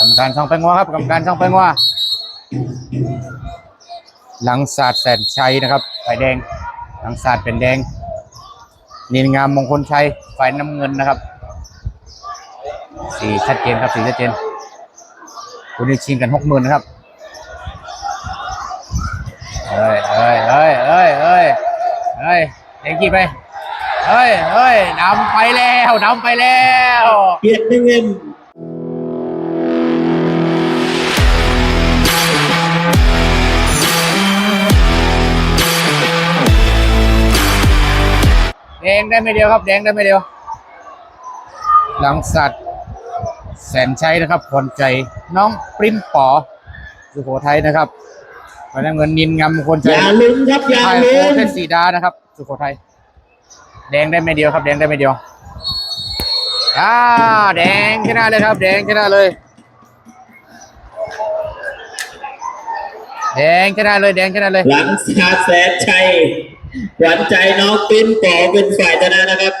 กรรมการช่องไปงัวครับกรรมการช่องไปงัวหลังศาสตร์แสนชัยนะครับฝ่ายแดง หลังศาสตร์เป็นแดงนินงามมงคลชัยฝ่ายน้ำเงินนะครับ สีชัดเจนครับสีชัดเจนคุณนี่ชิงกันหกหมื่นนะครับเอ้ยเอ้ยเอ้ยเอ้ยเอ้ยเอ้ยเอ็งกี่ไปเอ้ยเอ้ยนำไปแล้วนำไปแล้วเกียรติเงิน แดงได้ไม่เดียวครับ แดงได้ไม่เดียว หลังสัตว์ แสนชัยนะครับผลใจน้องปริมปอสุโขทัยนะครับฝ่ายน้ำเงินนินงามมงคลอชัยย่าลืมครับอย่าไทยลืโคมเทศสีดานะครับ สุโขทัยแดงได้ไม่เดียวครับ แดงได้ไม่เดียวอ่าแดงชนะเลยครับ แดงชนะเลย แดงชนะเลยแดงชนะเลย หลังชาแสนชัย หวานใจน้องปิ้นปอเป็นฝ่ายชนะนะครับ